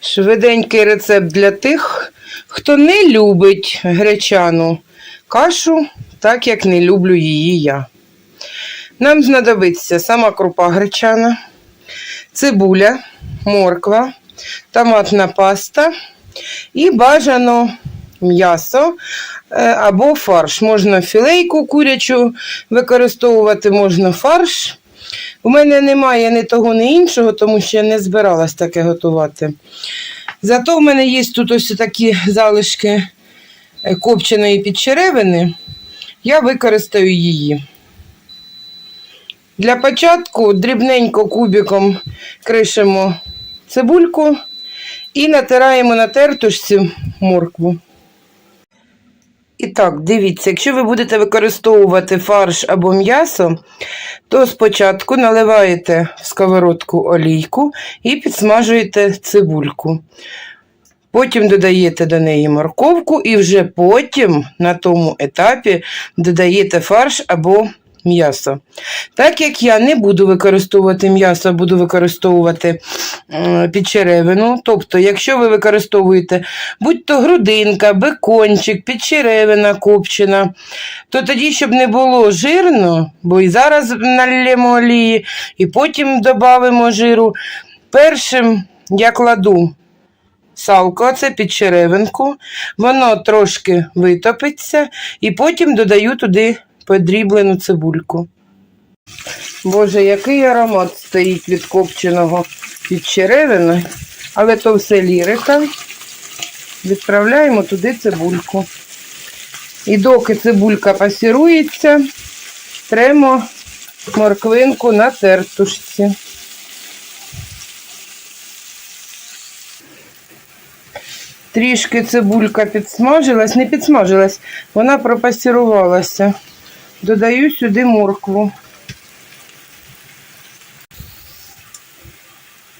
Швиденький рецепт для тих, хто не любить гречану кашу, так як не люблю її я. Нам знадобиться сама крупа гречана, цибуля, морква, томатна паста і бажано м'ясо е, або фарш. Можна філейку курячу використовувати, можна фарш. У мене немає ні того, ні іншого, тому що я не збиралась таке готувати. Зато в мене є тут ось такі залишки е, копченої підчеревини. Я використаю її. Для початку дрібненько кубиком кришимо цибульку і натираємо на тертушці моркву. І так, дивіться, якщо ви будете використовувати фарш або м'ясо, то спочатку наливаєте в сковородку олійку і підсмажуєте цибульку. Потім додаєте до неї морковку і вже потім на тому етапі додаєте фарш або м'ясо. Так як я не буду використовувати м'ясо, буду використовувати е, підчеревину. Тобто, якщо ви використовуєте будь-то грудинка, бекончик, підчеревина копчена, то тоді, щоб не було жирно, бо і зараз налємо олії, і потім додамо жиру. Першим я кладу салко, це підчеревинку, воно трошки витопиться, і потім додаю туди подріблену цибульку. Боже, який аромат стоїть від копченого підчеревини, але то все лірика. Відправляємо туди цибульку. І доки цибулька пасірується, тремо морквинку на тертушці. Трішки цибулька підсмажилась, не підсмажилась, вона пропасірувалася. Додаю сюди моркву.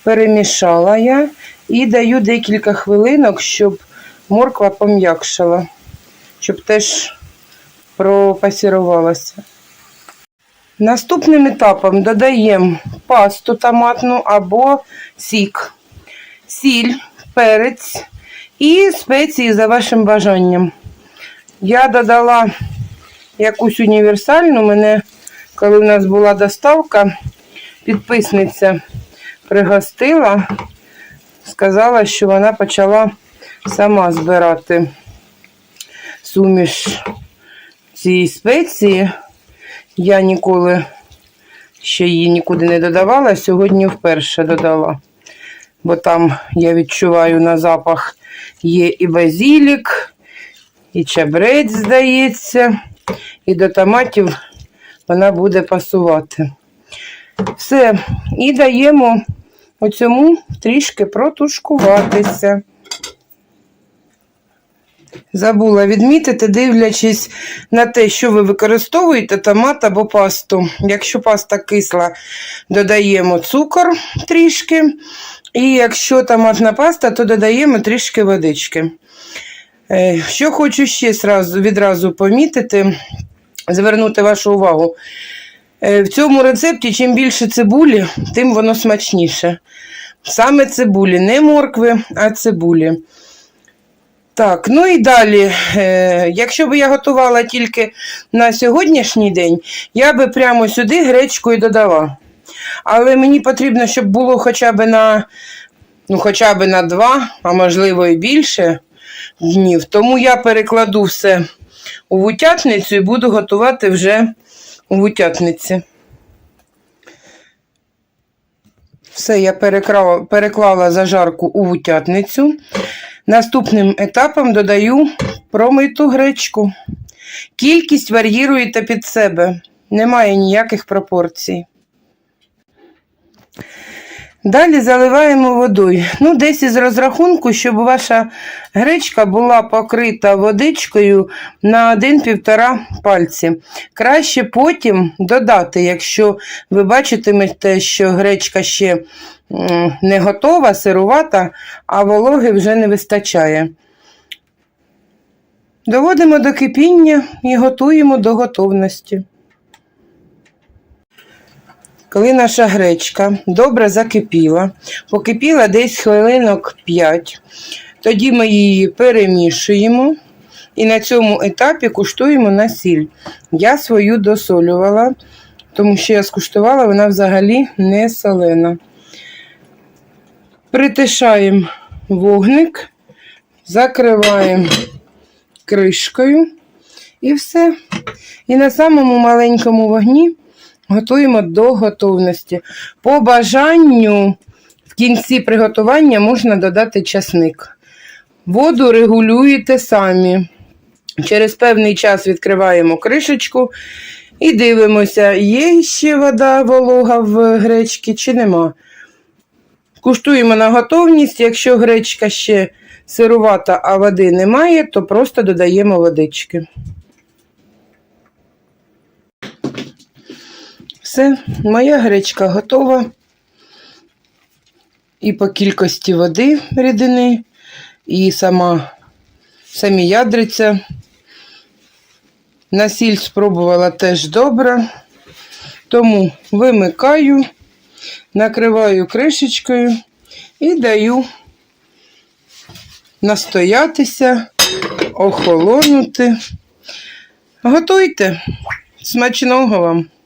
Перемішала я і даю декілька хвилинок, щоб морква пом'якшала, щоб теж пропасірувалася. Наступним етапом додаємо пасту томатну або сік, сіль, перець і спеції за вашим бажанням. Я додала якусь універсальну. Мене, коли в нас була доставка, підписниця пригостила, сказала, що вона почала сама збирати суміш цієї спеції. Я ніколи ще її нікуди не додавала, сьогодні вперше додала. Бо там я відчуваю на запах є і базілік, і чабрець, здається, і до томатів вона буде пасувати. Все, і даємо оцьому трішки протушкуватися. Забула відмітити, дивлячись на те, що ви використовуєте, томат або пасту. Якщо паста кисла, додаємо цукор трішки. І якщо томатна паста, то додаємо трішки водички. Е, Що хочу ще відразу помітити, звернути вашу увагу. Е, В цьому рецепті, чим більше цибулі, тим воно смачніше. Саме цибулі, не моркви, а цибулі. Так, ну і далі, е, якщо б я готувала тільки на сьогоднішній день, я би прямо сюди гречку і додала. Але мені потрібно, щоб було хоча б на, ну, хоча б на два, а можливо і більше днів. Тому я перекладу все у вутятницю і буду готувати вже у вутятниці. Все, я переклала, переклала зажарку у вутятницю. Наступним етапом додаю промиту гречку. Кількість вар'їруєте під себе. Немає ніяких пропорцій. Далі заливаємо водою. Ну, десь із розрахунку, щоб ваша гречка була покрита водичкою на 1-1,5 пальці. Краще потім додати, якщо ви бачитимете, що гречка ще не готова, сирувата, а вологи вже не вистачає. Доводимо до кипіння і готуємо до готовності. Коли наша гречка добре закипіла, покипіла десь хвилинок 5, тоді ми її перемішуємо і на цьому етапі куштуємо на сіль. Я свою досолювала, тому що я скуштувала, вона взагалі не солена. Притишаємо вогник, закриваємо кришкою і все. І на самому маленькому вогні готуємо до готовності. По бажанню в кінці приготування можна додати часник. Воду регулюєте самі. Через певний час відкриваємо кришечку і дивимося, є ще вода волога в гречці чи нема. Куштуємо на готовність. Якщо гречка ще сирувата, а води немає, то просто додаємо водички. Все, моя гречка готова. І по кількості води рідини, і сама, самі ядриця. На сіль спробувала теж добре. Тому вимикаю, накриваю кришечкою і даю настоятися, охолонути. Готуйте. Смачного вам!